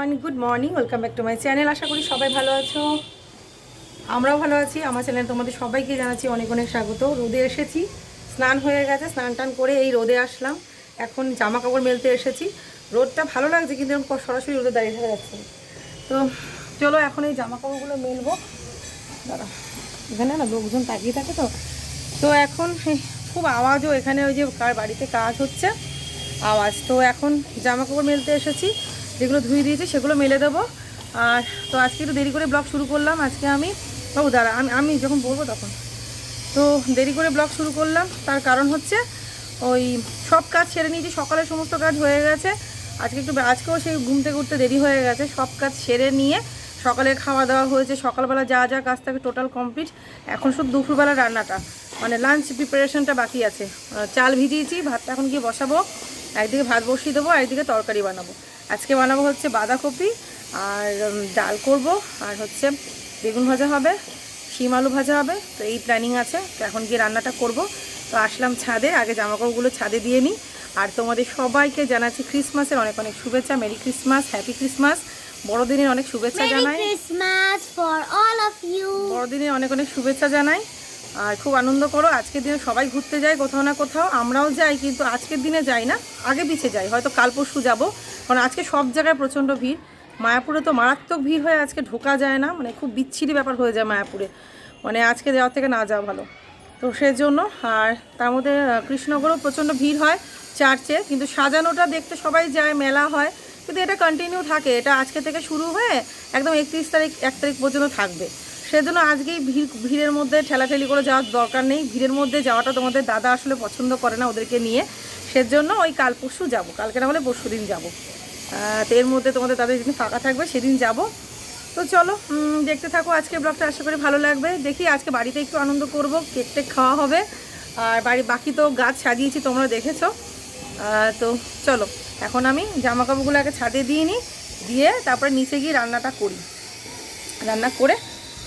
Everyone good morning welcome back to my channel আশা করি সবাই ভালো আছো। আমরাও ভালো আছি। আমার চ্যানেল তোমাদের সবাইকে জানাচ্ছি অনেক অনেক স্বাগত। রোদে এসেছি। স্নান হয়ে গেছে। স্নান টান করে এই রোদে আসলাম। এখন জামা কাপড় মেলতে এসেছি। রোদটা ভালো লাগছে, কিন্তু এরকম সরাসরি রোদে দাঁড়িয়ে থাকা যাচ্ছে তো চলো এখন এই জামা কাপড়গুলো মেলবো। দাঁড়া। এখানে না লোকজন তাকিয়ে থাকে তো। তো এখন খুব আওয়াজও এখানে ওই যে কার বাড়িতে কাজ হচ্ছে। আওয়াজ। তো এখন জামা কাপড় মেলতে এসেছি। যেগুলো ধুয়ে দিয়েছি সেগুলো মেলে দেবো। আর তো আজকে একটু দেরি করে ব্লগ শুরু করলাম। আজকে আমি, বাবু দাঁড়া, আমি আমি যখন বলব তখন। তো দেরি করে ব্লগ শুরু করলাম। তার কারণ হচ্ছে ওই সব কাজ সেরে নিয়েছি সকালে সমস্ত কাজ হয়ে গেছে। আজকে একটু আজকেও সেই ঘুম থেকে উঠতে দেরি হয়ে গেছে। সব কাজ সেরে নিয়ে সকালে খাওয়া দাওয়া হয়েছে। সকালবেলা যা যা কাজ থাকে টোটাল কমপ্লিট এখন শুধু দুপুরবেলা রান্নাটা। মানে লাঞ্চ প্রিপারেশনটা বাকি আছে। চাল ভিজিয়েছি, ভাতটা এখন গিয়ে বসাবো। একদিকে ভাত বসিয়ে দেবো একদিকে তরকারি বানাবো। আজকে বানাবো হচ্ছে বাঁধাকপি আর ডাল করব আর হচ্ছে বেগুন ভাজা হবে শিম আলু ভাজা হবে তো এই প্ল্যানিং আছে। তো এখন গিয়ে রান্নাটা করব। তো আসলাম ছাদে আগে জামাকাপড়গুলো ছাদে দিয়ে নিই আর তোমাদের সবাইকে জানাচ্ছি ক্রিসমাসের অনেক অনেক শুভেচ্ছা মেরি ক্রিসমাস হ্যাপি ক্রিসমাস বড়দিনের অনেক শুভেচ্ছা জানাই. বড়দিনের অনেক অনেক শুভেচ্ছা জানাই। আর খুব আনন্দ করো আজকের দিনে সবাই ঘুরতে যায় কোথাও না কোথাও আমরাও যাই কিন্তু আজকের দিনে যাই না আগে পিছে যাই হয়তো কাল পরশু যাব কারণ আজকে সব জায়গায় প্রচণ্ড ভিড় মায়াপুরে তো মারাত্মক ভিড় হয়ে আজকে ঢোকা যায় না মানে খুব বিচ্ছিরি ব্যাপার হয়ে যায় মায়াপুরে মানে আজকে যাওয়ার থেকে না যাওয়া ভালো। তো সেজন্য আর তার মধ্যে আহ, কৃষ্ণগরও প্রচণ্ড ভিড় হয় চার্চে কিন্তু সাজানোটা দেখতে সবাই যায় মেলা হয় কিন্তু এটা কন্টিনিউ থাকে এটা আজকে থেকে শুরু হয়ে একদম একত্রিশ তারিখ এক তারিখ পর্যন্ত থাকবে। সেজন্য আজকেই ভিড়, ভিড়ের মধ্যে ঠেলাঠেলি করে যাওয়ার দরকার নেই। ভিড়ের মধ্যে যাওয়াটা তোমাদের দাদা আসলে পছন্দ করে না ওদেরকে নিয়ে। সেজন্য ওই কাল পরশু যাব। কালকে না হলে পরশু দিন যাব। তো এর মধ্যে তোমাদের দাদা যেদিন ফাঁকা থাকবে সেদিন যাব। তো চলো দেখতে থাকো আজকে ব্লগটা। আশা করি ভালো লাগবে। দেখি আজকে বাড়িতে একটু আনন্দ করব কেক টেক খাওয়া হবে। আর বাড়ি বাকি তো গাছ সাজিয়েছি, তোমরা দেখেছ। তো চলো, এখন আমি জামা কাপড়গুলো আগে ছাদে দিয়ে নিই। দিয়ে তারপরে নিচে গিয়ে রান্নাটা করি। রান্না করে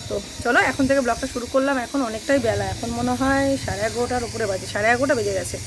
তো চলো, এখন থেকে ব্লগটা শুরু করলাম। এখন অনেকটাই বেলা। এখন মনে হয় সাড়ে এগারোটার উপরে বাজে। সাড়ে এগারোটা বেজে গেছে।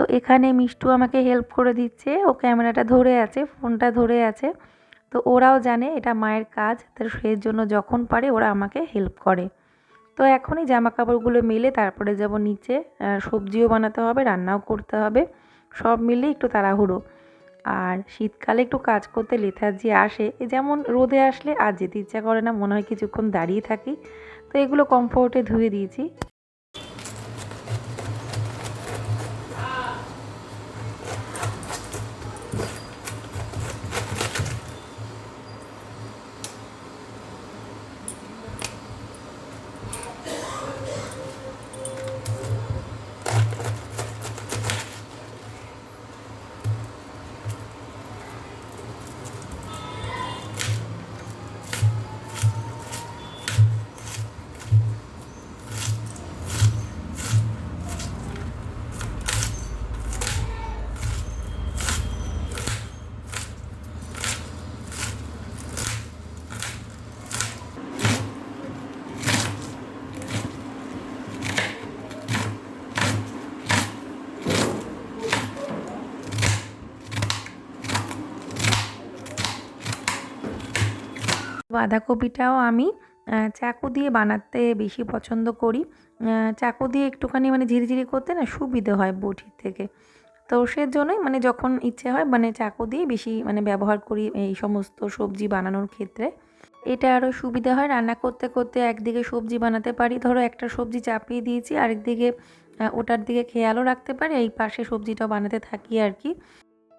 তো এখানে মিষ্টু আমাকে হেল্প করে দিচ্ছে। ও ক্যামেরাটা ধরে আছে, ফোনটা ধরে আছে। তো ওরাও জানে এটা মায়ের কাজ, তো সেই জন্য যখন পারে ওরা আমাকে হেল্প করে। তো এখনই জামা কাপড়গুলো মেলে তারপরে যাব নিচে সবজিও বানাতে হবে, রান্নাও করতে হবে। সব মিলে একটু তাড়াহুড়ো। আর শীতকালে একটু কাজ করতে লেথার্জি আসে। যেমন রোদে আসলে আর যেতে ইচ্ছা করে না, মনে হয় কিছুক্ষণ দাঁড়িয়ে থাকি। তো এগুলো কমফোর্টে ধুয়ে দিয়েছি। বাঁধাকপিটাও আমি চাকু দিয়ে বানাতে বেশি পছন্দ করি। চাকু দিয়ে একটুখানি মানে ঝিরিঝিরি করতে না সুবিধে হয় বটির থেকে। তো সে জন্যই মানে যখন ইচ্ছে হয় মানে চাকু দিয়ে বেশি মানে ব্যবহার করি এই সমস্ত সবজি বানানোর ক্ষেত্রে। এটা আরও সুবিধা হয় রান্না করতে করতে একদিকে সবজি বানাতে পারি। ধরো একটা সবজি চাপিয়ে দিয়েছি, আরেকদিকে ওটার দিকে খেয়ালও রাখতে পারি, এই পাশে সবজিটাও বানাতে থাকি আর কি।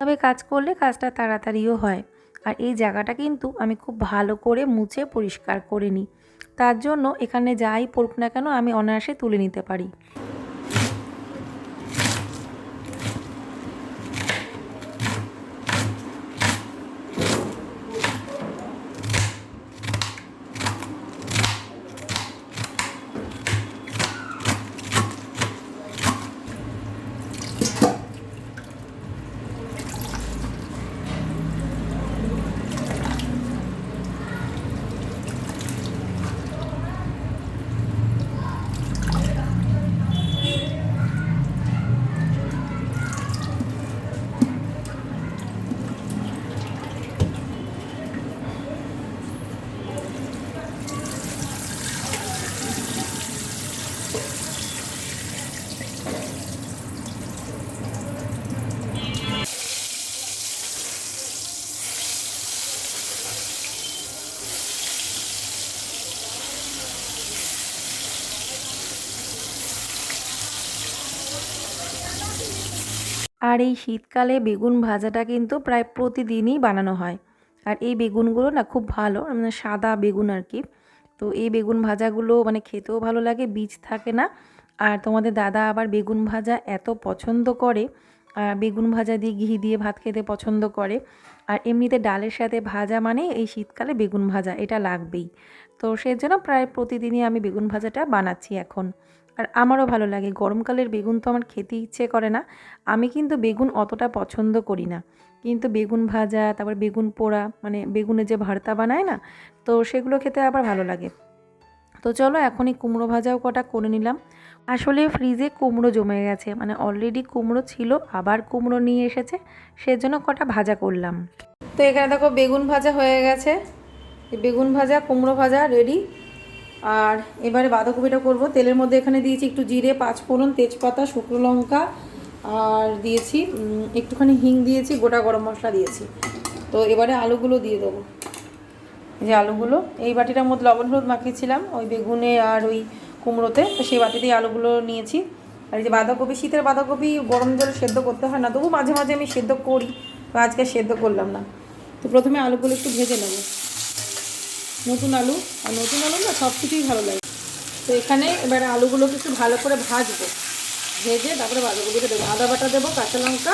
তবে কাজ করলে কাজটা তাড়াতাড়িও হয়। আর এই জায়গাটা কিন্তু আমি খুব ভালো করে মুছে পরিষ্কার করে নিই। তার জন্য এখানে যাই পড়ুক না কেন আমি অনায়াসে তুলে নিতে পারি। আর এই শীতকালে বেগুন ভাজাটা কিন্তু প্রায় প্রতিদিনই বানানো হয়। আর এই বেগুনগুলো না খুব ভালো মানে সাদা বেগুন আর কি তো এই বেগুন ভাজাগুলো মানে খেতেও ভালো লাগে, বীজ থাকে না। আর তোমাদের দাদা আবার বেগুন ভাজা এত পছন্দ করে, আর বেগুন ভাজা দিয়ে ঘি দিয়ে ভাত খেতে পছন্দ করে। আর এমনিতে ডালের সাথে ভাজা মানে এই শীতকালে বেগুন ভাজা, এটা লাগবেই। তো সেজন্য প্রায় প্রতিদিনই আমি বেগুন ভাজাটা বানাচ্ছি এখন। আর আমারও ভালো লাগে। গরমকালের বেগুন তো আমার খেতে ইচ্ছে করে না। আমি কিন্তু বেগুন অতটা পছন্দ করি না। কিন্তু বেগুন ভাজা, তারপর বেগুন পোড়া মানে বেগুনের যে ভর্তা বানায় না, তো সেগুলো খেতে আবার ভালো লাগে। তো চলো এখনই কুমড়ো ভাজাও কটা করে নিলাম। আসলে ফ্রিজে কুমড়ো জমে গেছে মানে অলরেডি কুমড়ো ছিল, আবার কুমড়ো নিয়ে এসেছে, সেজন্য কটা ভাজা করলাম। তো এখানে দেখো বেগুন ভাজা হয়ে গেছে। বেগুন ভাজা, কুমড়ো ভাজা রেডি আর এবারে বাঁধাকপিটা করব। তেলের মধ্যে এখানে দিয়েছি একটু জিরে পাঁচ ফোড়ন তেজপাতা, শুকনো লঙ্কা, আর দিয়েছি একটুখানি হিং দিয়েছি, গোটা গরম মশলা দিয়েছি। তো এবারে আলুগুলো দিয়ে দেবো। এই যে আলুগুলো, এই বাটিটার মধ্যে লবণ হলুদ মাখিয়েছিলাম, ওই বেগুনে আর ওই কুমড়োতে, তো সেই বাটিতেই আলুগুলো নিয়েছি। আর এই যে বাঁধাকপি, শীতের বাঁধাকপি গরম জলে সেদ্ধ করতে হয় না, তবু মাঝে মাঝে আমি সেদ্ধ করি আজকে সেদ্ধ করলাম না। তো প্রথমে আলুগুলো একটু ভেজে নেব। নতুন আলু, আর নতুন আলু না সব কিছুই ভালো লাগে। তো এখানে এবারে আলুগুলোকে একটু ভালো করে ভাজবো। ভেজে তারপরে বাঁধাকপিটা দেবো। আদা বাটা দেবো, কাঁচা লঙ্কা,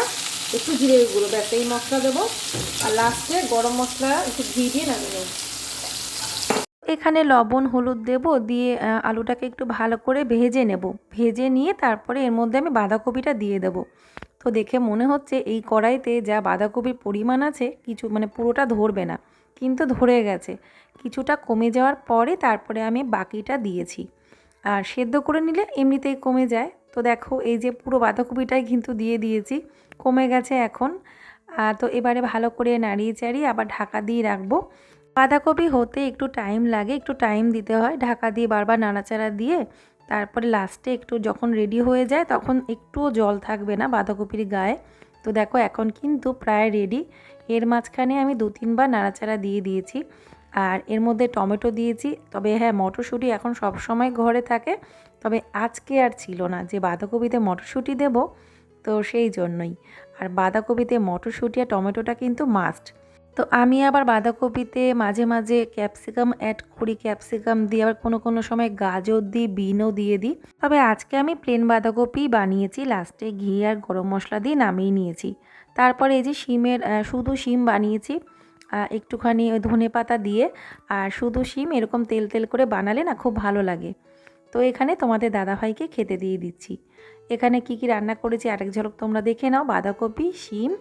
একটু জিরে গুঁড়ো, ব্যাস, এই মশলা দেবো। আর লাস্টে গরম মশলা একটু ঘি দিয়ে নামিয়ে নেব। এখানে লবণ, হলুদ দেব, দিয়ে আলুটাকে একটু ভালো করে ভেজে নেব। ভেজে নিয়ে তারপরে এর মধ্যে আমি বাঁধাকপিটা দিয়ে দেব। তো দেখে মনে হচ্ছে এই কড়াইতে যা বাঁধাকপির পরিমাণ আছে, কিছু মানে পুরোটা ধরবে না, কিন্তু ধরে গেছে। কিছুটা কমে যাওয়ার পরে তারপরে আমি বাকিটা দিয়েছি। আর সেদ্ধ করে নিলে এমনিতেই কমে যায়। তো দেখো, এই যে পুরো বাঁধাকপিটাই কিন্তু দিয়ে দিয়েছি, কমে গেছে এখন। আর তো এবারে ভালো করে নাড়িয়ে চাড়িয়ে আবার ঢাকা দিয়ে রাখব। বাঁধাকপি হতে একটু টাইম লাগে, একটু টাইম দিতে হয়। ঢাকা দিয়ে বারবার নাড়াচাড়া দিয়ে তারপরে লাস্টে একটু যখন রেডি হয়ে যায় তখন একটুও জল থাকবে না বাঁধাকপির গায়ে। তো দেখো, এখন কিন্তু প্রায় রেডি। এর মাঝখানে আমি দু তিনবার নাড়াচাড়া দিয়ে দিয়েছি। আর এর মধ্যে টমেটো দিয়েছি। তবে হ্যাঁ মটরশুঁটি এখন সব সময় ঘরে থাকে। তবে আজকে আর ছিল না। যে বাঁধাকপিতে মটরশুঁটি দেব, তো সেই জন্যই। আর বাঁধাকপিতে মটরশুঁটি আর টমেটোটা কিন্তু মাস্ট তো আমি আবার বাঁধাকপিতে মাঝে মাঝে ক্যাপসিকাম অ্যাড করি। ক্যাপসিকাম দিয়ে আবার কোনো কোনো সময় গাজর দিই, বিনও দিয়ে দিই। তবে আজকে আমি প্লেন বাঁধাকপি বানিয়েছি। লাস্টে ঘি আর গরম মশলা দিয়ে নামিয়ে নিয়েছি। তারপরে এই যে শিমের শুধু শিম বানিয়েছি। একটুখানি ওই ধনে পাতা দিয়ে আর শুধু শিম এরকম তেল তেল করে বানালে না খুব ভালো লাগে। তো এখানে তোমাদের দাদাভাইকে খেতে দিয়ে দিচ্ছি। এখানে কি কি রান্না করেছি আরেক ঝলক তোমরা দেখে নাও। বাঁধাকপি, শিম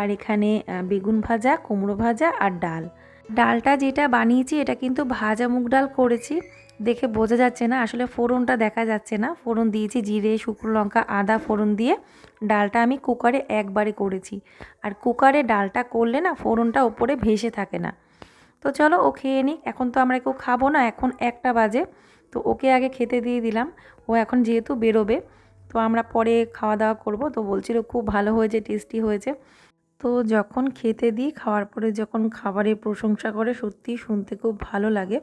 আর এখানে বেগুন ভাজা, কুমড়ো ভাজা আর ডাল। ডালটা যেটা বানিয়েছি এটা কিন্তু ভাজা মুগ ডাল করেছি। দেখে বোঝা যাচ্ছে না। আসলে ফোড়নটা দেখা যাচ্ছে না। ফোড়ন দিয়েছি জিরে, শুকনো লঙ্কা, আদা ফোড়ন দিয়ে। ডালটা আমি কুকারে একবারে করেছি। আর কুকারে ডালটা করলে না ফোড়নটা ওপরে ভেসে থাকে না। তো চলো ও খেয়ে নিক। এখন তো আমরা কেউ খাব না। এখন একটা বাজে। তো ওকে আগে খেতে দিয়ে দিলাম। ও এখন যেহেতু বেরোবে, তো আমরা পরে খাওয়া দাওয়া করব। তো বলছিল খুব ভালো হয়েছে, টেস্টি হয়েছে। তো যখন খেতে দিই, খাওয়ার পরে যখন খাবারের প্রশংসা করে সত্যি শুনতে খুব ভালো লাগে।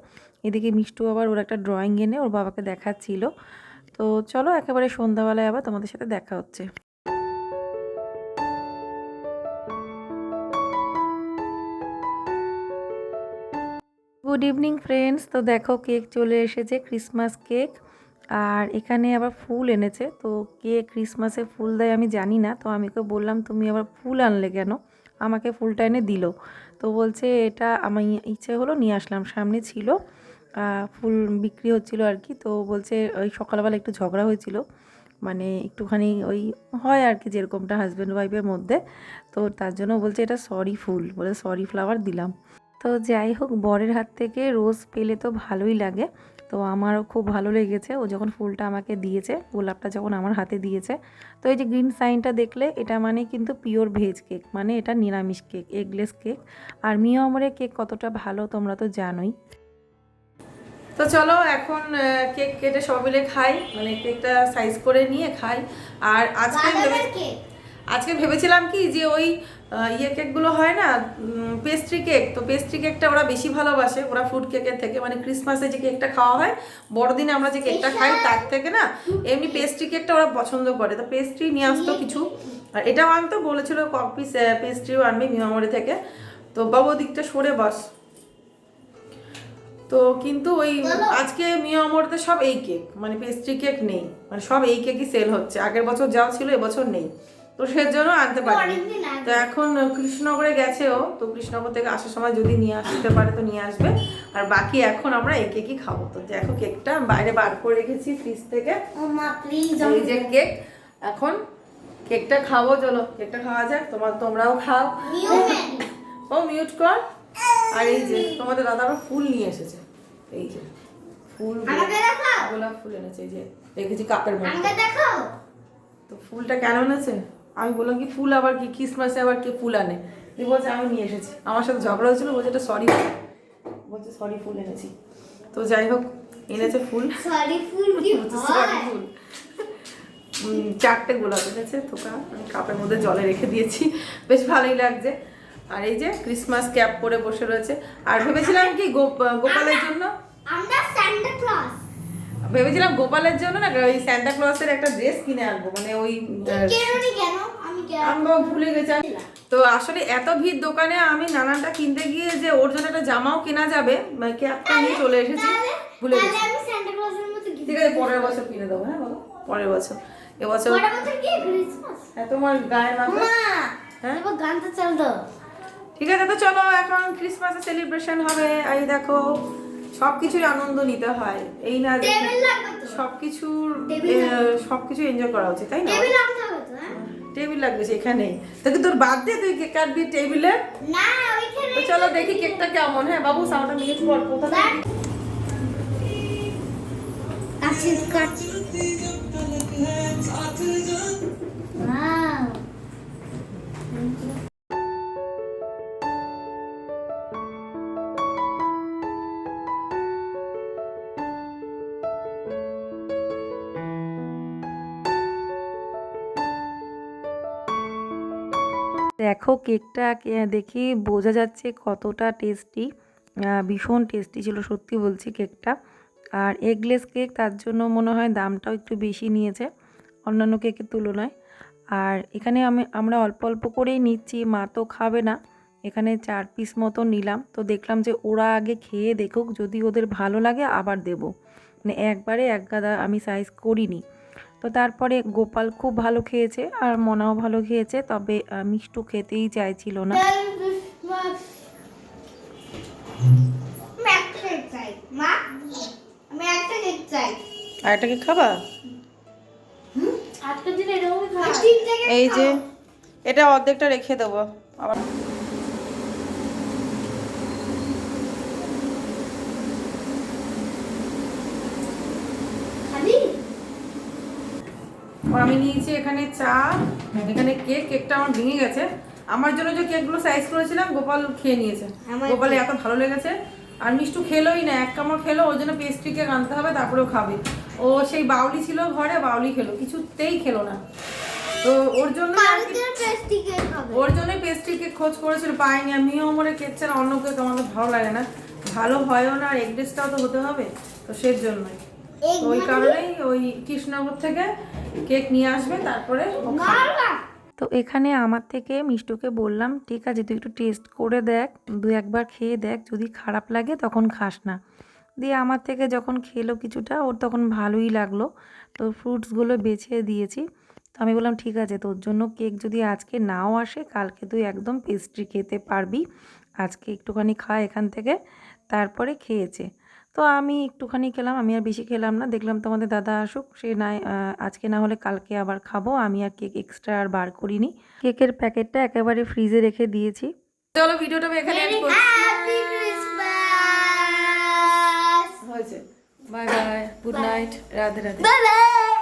এদিকে মিষ্টু আবার ওর একটা ড্রয়িং এনে ওর বাবাকে দেখাচ্ছিল। তো চলো একেবারে সন্ধ্যাবেলায় আবার তোমাদের সাথে দেখা হচ্ছে। গুড ইভিনিং ফ্রেন্ডস তো দেখো কেক চলে এসেছে ক্রিসমাস কেক। আর এখানে আবার ফুল এনেছে। তো কে ক্রিসমাসে ফুল দেয় আমি জানি না। তো আমি ওকে বললাম, তুমি আবার ফুল আনলে কেন? আমাকে ফুলটা এনে দিল। তো বলছে, এটা আমার ইচ্ছে হলো নিয়ে আসলাম। সামনে ছিল। ফুল বিক্রি হচ্ছিল আর কি। তো বলছে ওই সকালবেলা একটু ঝগড়া হয়েছিল। মানে একটুখানি ওই হয় আর কি যেরকমটা হাজব্যান্ড ওয়াইফের মধ্যে। তো তার জন্য বলছে এটা সরি ফুল। বলে সরি ফ্লাওয়ার দিলাম। তো যাই হোক, বরের হাত থেকে রোজ পেলে তো ভালোই লাগে। তো আমারও খুব ভালো লেগেছে। ও যখন ফুলটা আমাকে দিয়েছে, গোলাপটা যখন আমার হাতে দিয়েছে। তো এই যে গ্রিন সাইনটা দেখলে, এটা মানে কিন্তু পিওর ভেজ কেক মানে এটা নিরামিষ কেক এগলেস কেক আর মিও আমরের কেক কতটা ভালো তোমরা তো জানোই। তো চলো এখন কেক কেটে সব মিলে খাই। মানে কেকটা সাইজ করে নিয়ে খাই। আর আজকে ভেবে- আজকে ভেবেছিলাম কি যে ওই ইয়ে কেকগুলো হয় না পেস্ট্রি কেক। তো পেস্ট্রি কেকটা ওরা বেশি ভালোবাসে। ওরা ফ্রুট কেকের থেকে। মানে ক্রিসমাসে যে কেকটা খাওয়া হয় বড়দিনে আমরা যে কেকটা খাই তার থেকে না এমনি পেস্ট্রি কেকটা ওরা পছন্দ করে। তো পেস্ট্রি নিয়ে আসতো কিছু। আর এটাও আনতো বলেছিল কপিস পেস্ট্রিও আনবে মিমামরি থেকে। তো বাবু দিকটা সরে বস। তো কিন্তু ওই আজকে মিয়ামরতে সব এই কেক মানে পেস্ট্রি কেক নেই। মানে সব এই কেকই সেল হচ্ছে। আগের বছর যাও ছিল এবছর নেই। তো সেজন্য আনতে অনেকদিন তো এখন কৃষ্ণনগরে গেছেও তো কৃষ্ণনগর থেকে আসার সময় যদি নিয়ে আসতে পারে তো নিয়ে আসবে। আর বাকি এখন আমরা এই কেকই খাব। তো দেখো কেকটা বাইরে বার করে রেখেছি ফ্রিজ থেকে। এই যে কেক এখন কেকটা খাব চলো। কেকটা খাওয়া যাক। তোমার তোমরাও খাও। ও মিউট কর। আর এই যে তোমাদের দাদা আবার ফুল নিয়ে এসেছে। এই যে ফুল গোলাপ ফুল এনেছে এই যে রেখেছি কাপের মধ্যে। তো ফুলটা কেন এনেছে? আমি বললাম কি ফুল আবার কি ক্রিসমাসে আবার কে ফুল আনে? তুই বলছে আমি নিয়ে এসেছি। আমার সাথে ঝগড়া হয়েছিল বলছে এটা সরি বলছে সরি ফুল এনেছি। তো যাই হোক এনেছে ফুল। সরি ফুল কি সরি ফুল। চারটে গোলাপ এনেছে থোকা আমি কাপের মধ্যে জলে রেখে দিয়েছি। বেশ ভালোই লাগছে। আর এই যে ক্রিসমাস ক্যাপ পরে বসে রয়েছে। আর ভেবেছিলাম কি গোপ- গোপালের জন্য আমরা সান্টা ক্লজ ভেবেছিলাম গোপালের জন্য না ওই স্যান্টা ক্লসের একটা ড্রেস কিনে আনব মানে ওই আমি ভুলে গেছি। তো আসলে এত ভিড় দোকানে আমি নানানটা কিনতে গিয়ে যে ওর জন্য একটা জামাও কেনা যাবে ক্যাপটা নিয়ে চলে এসেছি ভুলে গেছি। সান্টা ঠিক আছে পরের বছর কিনে দেবো হ্যাঁ বাবা পরের বছর। এবছর হ্যাঁ তোমার গায়ে মা হ্যাঁ? গানটা চাল দাও ঠিক আছে তো চলো এখন ক্রিসমাসের সেলিব্রেশন হবে। এই দেখো সব কিছুই আনন্দ নিতে হয়। এই না সব কিছুর সব কিছু এনজয় করা উচিত তাই না? টেবিল হ্যাঁ? লাগবে সেখানে। তোকে তোর বাদ দিয়ে তুই কেক কাটবি টেবিলে না ওইখানে তো চলো দেখি কেকটা কেমন। হ্যাঁ বাবু সাউন্ডটা মিনিট কর কোথা Wow. দেখো কেকটা দেখে বোঝা যাচ্ছে কতটা টেস্টি ভীষণ টেস্টি ছিল, সত্যি বলছি কেকটা। আর এগলেস কেক তার জন্য মনে হয় দামটাও একটু বেশি নিয়েছে, অন্যান্য কেকের তুলনায়। আর এখানে আমি, আমরা অল্প অল্প করেই নিচ্ছি, মা তো খাবে না। এখানে চার পিস মতো নিলাম, তো দেখলাম যে ওরা আগে খেয়ে দেখুক, যদি ওদের ভালো লাগে আবার দেব। মানে একবারে এক গাদা আমি সাইজ করিনি। তো তারপরে গোপাল খুব ভালো খেয়েছে আর মনাও ভালো খেয়েছে তবে মিষ্টু খেতেই চাইছিল না। আর একটা কি খাবা? এই যে এটা অর্ধেকটা রেখে দেবো। আবার খাবি আমি নিয়েছি এখানে চা এখানে কেক কেকটা আমার ভেঙে গেছে। আমার জন্য যে কেকগুলো সাইজ করেছিলাম গোপাল খেয়ে নিয়েছে। গোপালে এত ভালো লেগেছে। আর মিষ্টু খেলোই না এক কামড় খেলো ওর জন্য পেস্ট্রি কেক আনতে হবে তারপরেও খাবে। ও সেই বাউলি ছিল ঘরে বাউলি খেলো কিছুতেই খেলো না। তো ওর জন্য ওর জন্যই পেস্ট্রি কেক খোঁজ করেছিল পাইনি। আর মিও মোড়ে কেক ছাড়া অন্য কেক আমাদের ভালো লাগে না। ভালো হয়ও না আর এগডেসটাও তো হতে হবে তো সেই জন্যই ওই কারণেই ওই কৃষ্ণনগর থেকে কেক নিয়ে আসবে তারপরে তো এখানে আমার থেকে মিষ্টুকে বললাম ঠিক আছে তুই একটু টেস্ট করে দেখ দু একবার খেয়ে দেখ যদি খারাপ লাগে তখন খাস না। দিয়ে আমার থেকে যখন খেলো কিছুটা ওর তখন ভালোই লাগল। তো ফ্রুটসগুলো বেছে দিয়েছি। তো আমি বললাম ঠিক আছে তোর জন্য কেক যদি আজকে নাও আসে কালকে তুই একদম পেস্ট্রি খেতে পারবি। আজকে একটুখানি খা এখান থেকে তারপরে খেয়েছে। তো আমি একটুখানি খেলাম আমি আর বেশি খেলাম না। দেখলাম তোমাদের দাদা আসুক সে না আজকে না হলে কালকে আবার খাব। আমি আর কেক এক্সট্রা আর বার করিনি। কেকের প্যাকেটটা একেবারে ফ্রিজে রেখে দিয়েছি। চলো ভিডিওটা এখানে end করছি। হ্যাপি ক্রিসমাস হয়েছে। Bye bye good night Radhe Radhe. Bye bye